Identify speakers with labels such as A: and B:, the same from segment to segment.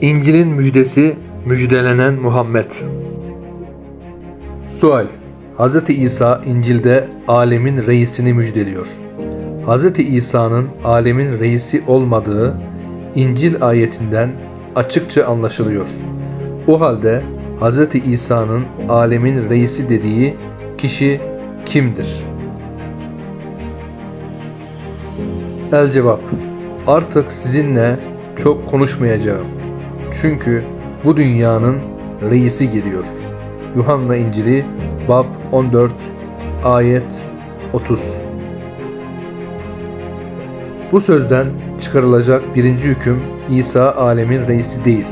A: İncil'in müjdesi müjdelenen Muhammed. Sual Hz. İsa İncil'de alemin reisini müjdeliyor. Hz. İsa'nın alemin reisi olmadığı İncil ayetinden açıkça anlaşılıyor. O halde Hz. İsa'nın alemin reisi dediği kişi kimdir? El cevap Artık sizinle çok konuşmayacağım. Çünkü bu dünyanın reisi geliyor. Yuhanna İncili Bab 14 Ayet 30 Bu sözden çıkarılacak birinci hüküm İsa alemin reisi değil.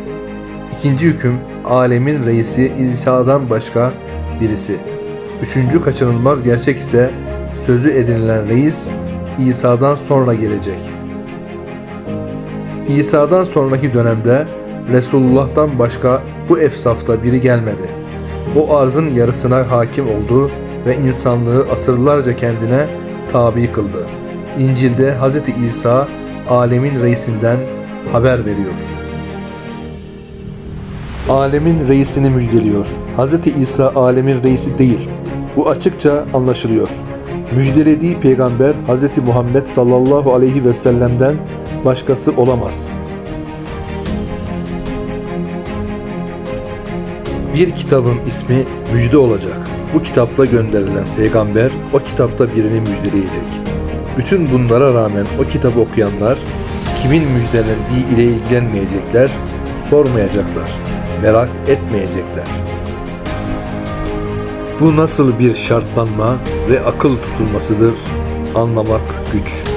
A: İkinci hüküm alemin reisi İsa'dan başka birisi. Üçüncü kaçınılmaz gerçek ise sözü edinilen reis İsa'dan sonra gelecek. İsa'dan sonraki dönemde Resulullah'tan başka bu efsafta biri gelmedi. O arzın yarısına hakim oldu ve insanlığı asırlarca kendine tabi kıldı. İncil'de Hz. İsa alemin reisinden haber veriyor. Alemin reisini müjdeliyor. Hz. İsa alemin reisi değil. Bu açıkça anlaşılıyor. Müjdelediği peygamber Hz. Muhammed sallallahu aleyhi ve sellem'den başkası olamaz. Bir kitabın ismi müjde olacak. Bu kitapla gönderilen peygamber o kitapta birini müjdeleyecek. Bütün bunlara rağmen o kitabı okuyanlar kimin müjdelendiği ile ilgilenmeyecekler, sormayacaklar, merak etmeyecekler. Bu nasıl bir şartlanma ve akıl tutulmasıdır anlamak güç.''